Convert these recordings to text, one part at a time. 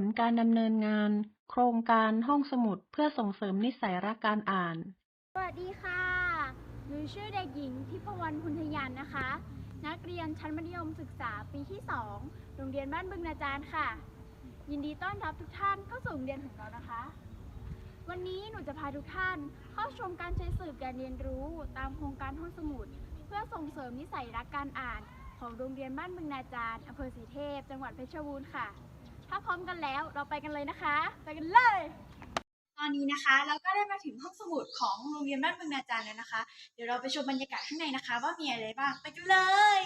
ลการดำเนินงาน โครงการห้องสมุดเพื่อส่งเสริมนิสัยรักการอ่าน สวัสดีค่ะ หนูชื่อเด็กหญิงทิพวรรณพุนทยานนะคะ นักเรียนชั้นมัธยมศึกษาปีที่ 2 โรงเรียนบ้านบึงนาจารย์ค่ะ ยินดีต้อนรับทุกท่านเข้าสู่โรงเรียนของเรานะคะ วันนี้หนูจะพาทุกท่านเข้าชมการใช้สื่อการเรียนรู้ตามโครงการห้องสมุด เพื่อส่งเสริมนิสัยรักการอ่าน ของโรงเรียนบ้านบึงนาจารย์อำเภอศรีเทพ จังหวัดเพชรบูรณ์ค่ะ ถ้าพร้อมกันแล้วเราไปกันเลยนะคะ ไปกันเลย ตอนนี้นะคะเราก็ได้มาถึงห้องสมุดของโรงเรียนบ้านบึงนาจารย์แล้วนะคะ เดี๋ยวเราไปชมบรรยากาศข้างในนะคะ ว่ามีอะไรบ้างไปกันเลย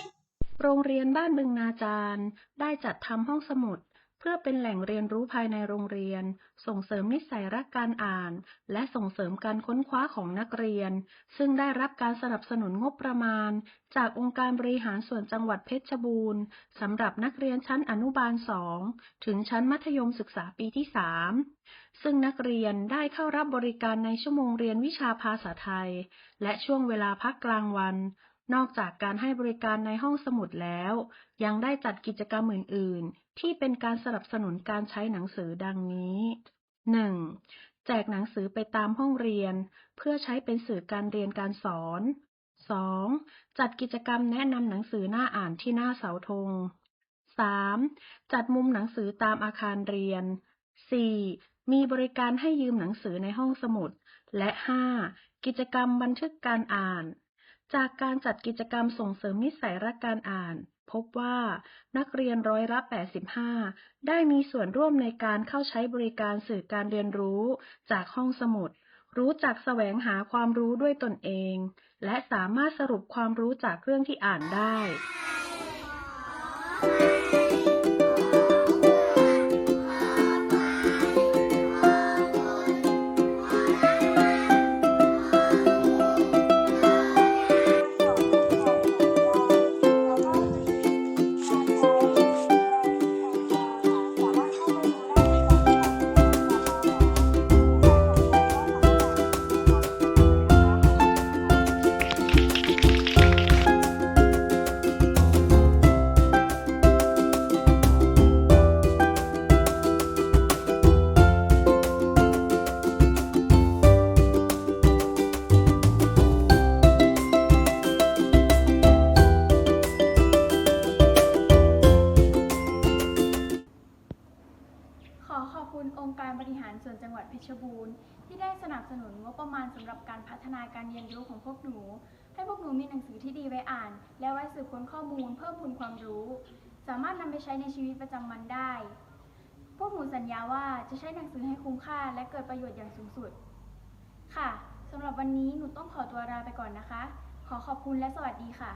โรงเรียนบ้านบึงนาจารย์ ได้จัดทำห้องสมุดเพื่อเป็นแหล่งเรียนรู้ภายในโรงเรียน ส่งเสริมนิสัยรักการอ่าน และส่งเสริมการค้นคว้าของนักเรียน ซึ่งได้รับการสนับสนุนงบประมาณ จากองค์การบริหารส่วนจังหวัดเพชรบูรณ์สำหรับนักเรียนชั้นอนุบาล 2 ถึงชั้นมัธยมศึกษาปีที่ 3 ซึ่งนักเรียนได้เข้ารับบริการในชั่วโมงเรียนวิชาภาษาไทย และช่วงเวลาพักกลางวัน นอกจากการให้บริการในห้องสมุดแล้ว ยังได้จัดกิจกรรมอื่น ๆ ที่เป็นการสนับสนุนการใช้หนังสือดังนี้ 1. แจกหนังสือไปตามห้องเรียน เพื่อใช้เป็นสื่อการเรียนการสอน 2. จัดกิจกรรมแนะนำหนังสือหน้าอ่านที่หน้าเสาธง 3. จัดมุมหนังสือตามอาคารเรียน 4. มีบริการให้ยืมหนังสือในห้องสมุด และ 5. กิจกรรมบันทึกการอ่าน จากการจัดกิจกรรมส่งเสริมนิสัยรักการอ่าน พบว่านักเรียนร้อยละ 85 ได้มีส่วนร่วมในการเข้าใช้บริการสื่อการเรียนรู้ จากห้องสมุด รู้จักแสวงหาความรู้ด้วยตนเอง และสามารถสรุปความรู้จากเรื่องที่อ่านได้ อขอบคุณองค์การบริหารส่วนจังหวัดเพชรบูรณ์ ที่ได้สนับสนุนงบประมาณสำหรับการพัฒนาการเรียนรู้ของพวกหนู ให้พวกหนูมีหนังสือที่ดีไว้อ่าน และไว้สืบค้นข้อมูลเพิ่มพูนความรู้ สามารถนำไปใช้ในชีวิตประจำวันได้ พวกหนูสัญญาว่าจะใช้หนังสือให้คุ้มค่า และเกิดประโยชน์อย่างสูงสุด ค่ะสำหรับวันนี้หนูต้องขอตัวลาไปก่อนนะคะ ขอขอบคุณและสวัสดีค่ะ